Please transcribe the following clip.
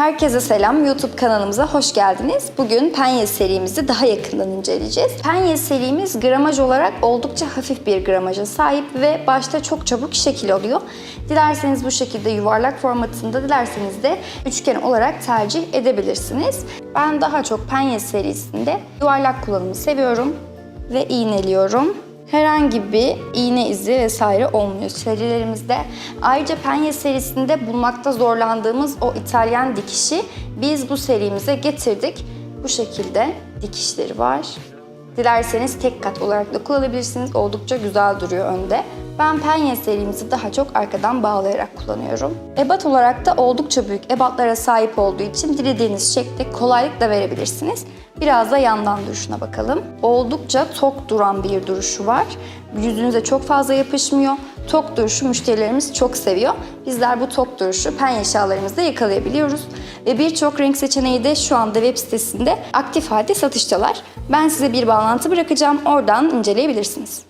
Herkese selam, YouTube kanalımıza hoş geldiniz. Bugün penye serimizi daha yakından inceleyeceğiz. Penye serimiz gramaj olarak oldukça hafif bir gramaja sahip ve başta çok çabuk şekil alıyor. Dilerseniz bu şekilde yuvarlak formatında, dilerseniz de üçgen olarak tercih edebilirsiniz. Ben daha çok penye serisinde yuvarlak kullanımı seviyorum ve iğneliyorum. Herhangi bir iğne izi vesaire olmuyor serilerimizde. Ayrıca penye serisinde bulmakta zorlandığımız o İtalyan dikişi biz bu serimize getirdik. Bu şekilde dikişleri var. Dilerseniz tek kat olarak da kullanabilirsiniz. Oldukça güzel duruyor önde. Ben penye serimizi daha çok arkadan bağlayarak kullanıyorum. Ebat olarak da oldukça büyük ebatlara sahip olduğu için dilediğiniz şekli kolaylıkla verebilirsiniz. Biraz da yandan duruşuna bakalım. Oldukça tok duran bir duruşu var. Yüzünüze çok fazla yapışmıyor. Tok duruşu müşterilerimiz çok seviyor. Bizler bu tok duruşu pen eşyalarımızda yakalayabiliyoruz. Ve birçok renk seçeneği de şu anda web sitesinde aktif halde satıştalar. Ben size bir bağlantı bırakacağım. Oradan inceleyebilirsiniz.